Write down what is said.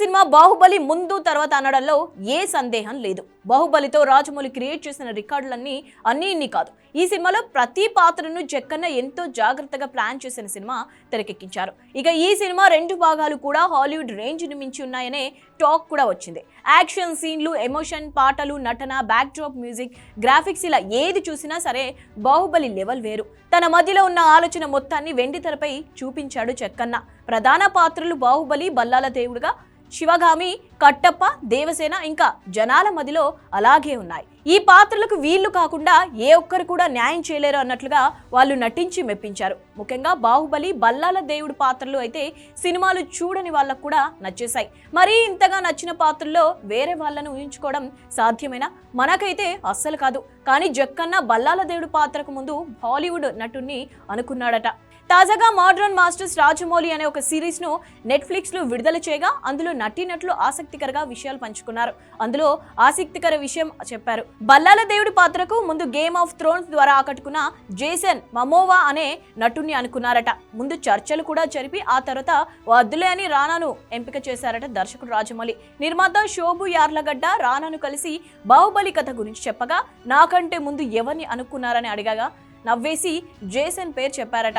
Cinema Baahubali ముందు తర్వాత అనడంలో ఏ సందేహం లేదు. బాహుబలితో రాజమౌళి క్రియేట్ చేసిన రికార్డులన్నీ అన్నీ ఇన్ని కాదు. ఈ సినిమాలో ప్రతి పాత్రను జక్కన్న ఎంతో జాగ్రత్తగా ప్లాన్ చేసిన సినిమా తెరకెక్కించారు. ఇక ఈ సినిమా రెండు భాగాలు కూడా హాలీవుడ్ రేంజ్ మించి ఉన్నాయనే టాక్ కూడా వచ్చింది. యాక్షన్ సీన్లు ఎమోషన్ పాటలు నటన బ్యాక్ డ్రాప్ మ్యూజిక్ గ్రాఫిక్స్ ఇలా ఏది చూసినా సరే బాహుబలి లెవెల్ వేరు. తన మధ్యలో ఉన్న ఆలోచన మొత్తాన్ని వెండి తెరపై చూపించాడు చెక్కన్న ప్రధాన పాత్రలు బాహుబలి బల్లాల దేవుడుగా శివగామి కట్టప్ప దేవసేన ఇంకా జనాల మదిలో అలాగే ఉన్నాయి. ఈ పాత్రలకు వీళ్ళు కాకుండా ఏ ఒక్కరు కూడా న్యాయం చేయలేరు అన్నట్లుగా వాళ్ళు నటించి మెప్పించారు. ముఖ్యంగా బాహుబలి బల్లాల దేవుడు పాత్రలు అయితే సినిమాలు చూడని వాళ్ళకు కూడా నచ్చేశాయి. మరీ ఇంతగా నచ్చిన పాత్రల్లో వేరే వాళ్ళను ఊహించుకోవడం సాధ్యమేనా? మనకైతే అస్సలు కాదు. కానీ జక్కన్న బల్లాల దేవుడు పాత్రకు ముందు బాలీవుడ్ నటుణ్ణి అనుకున్నాడట. తాజాగా మోడ్రన్ మాస్టర్స్ రాజమౌళి అనే ఒక సిరీస్ను నెట్ఫ్లిక్స్లో విడుదల చేయగా అందులో నటినట్లు ఆసక్తికరంగా విషయాలు పంచుకున్నారు. అందులో ఆసక్తికర విషయం చెప్పారు. బల్లాల దేవుడి పాత్రకు ముందు గేమ్ ఆఫ్ థ్రోన్స్ ద్వారా ఆకట్టుకున్న జేసన్ మమోవా అనే నటుణ్ణి అనుకున్నారట. ముందు చర్చలు కూడా జరిపి ఆ తర్వాత వద్దులే అని రానాను ఎంపిక చేశారట దర్శకుడు రాజమౌళి. నిర్మాత శోభు యార్లగడ్డ రానాను కలిసి బాహుబలి కథ గురించి చెప్పగా నాకంటే ముందు ఎవరిని అనుకున్నారని అడిగాగా నవ్వేసి జేసన్ పేరు చెప్పారట.